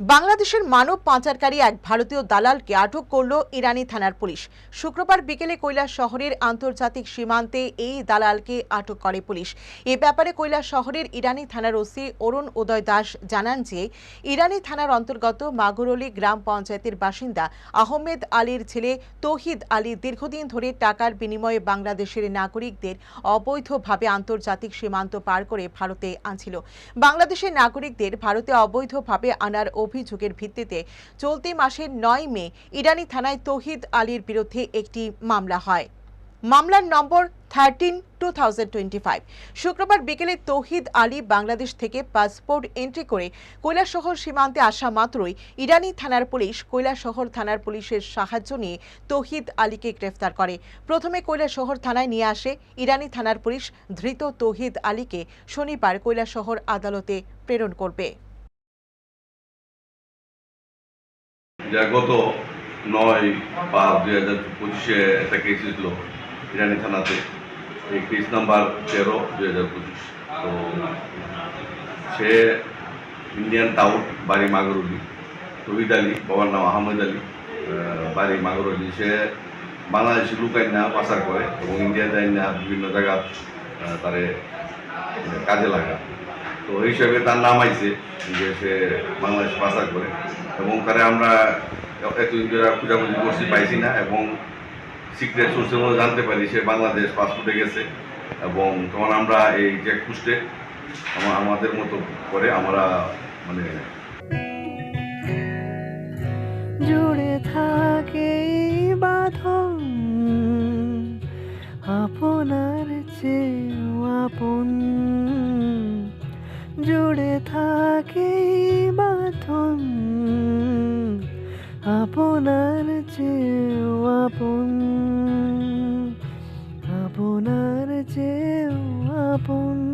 বাংলাদেশের মানব পাচারকারী এক ভারতীয় দালালকে আটক করল ইরানি থানার পুলিশ। শুক্রবার বিকেলে কৈলাস শহরের আন্তর্জাতিক সীমান্তে এই দালালকে আটক করে পুলিশ। এ ব্যাপারে কৈলাস শহরের ইরানি থানার ওসি অরুণ উদয় দাস জানান যে, ইরানি থানার অন্তর্গত মাগুরলি গ্রাম পঞ্চায়েতের বাসিন্দা আহমেদ আলীর ছেলে তৌহিদ আলী দীর্ঘদিন ধরে টাকার বিনিময়ে বাংলাদেশের নাগরিকদের অবৈধভাবে আন্তর্জাতিক সীমান্ত পার করে ভারতে আনছিল। বাংলাদেশের নাগরিকদের ভারতে অবৈধভাবে আনার অভিযোগের ভিত্তিতে চলতি মাসের নয় মে ইরানি থানায় তৌহিদ আলীর বিরুদ্ধে একটি মামলা হয়। মামলার নম্বর থার্টিন টু শুক্রবার বিকেলে তৌহিদ আলী বাংলাদেশ থেকে পাসপোর্ট এন্ট্রি করে কৈলাসহর সীমান্তে আসা মাত্রই ইরানি থানার পুলিশ কৈলাসহর থানার পুলিশের সাহায্য নিয়ে তৌহিদ আলীকে গ্রেফতার করে। প্রথমে কৈলাসহর থানায় নিয়ে আসে ইরানি থানার পুলিশ, ধৃত তৌহিদ আলীকে শনিবার কৈলাসহর আদালতে প্রেরণ করবে। যা গত নয় পাঁচ দুই হাজার পঁচিশে একটা কেস ছিল ইরানি থানাতে। এই কেস নাম্বার তেরো, দুই হাজার পঁচিশ। তো সে ইন্ডিয়ান টাউন বাড়ি মাগরুলি। তহিদ আলী, বাবার নাম আহমেদ আলী। বাড়ি মাগরুলি। সে বাংলাদেশি লুকাইনা পাচার করে এবং ইন্ডিয়া যায় না, বিভিন্ন জায়গা তারে কাজে লাগা তো এই হিসাবে তার নাম আইছে, যে সে বাংলাদেশ পাচার করে। এবং তারা আমরা এতদিন ধরে খোঁজাখুঁজি করছি, পাইছি না। এবং সিক্রেট সোর্সের মধ্যে জানতে পারি সে বাংলাদেশ পাসপোর্টে গেছে। এবং তখন আমরা এই চেকপোস্টে আমাদের মতো করে আমরা মানে জুড়ে থাকে বাঁধন, আপনার চেয়েও আপন। থাকে এই বাঁধন। আপনার চেয়েও আপন। আপনার চেয়েও আপন।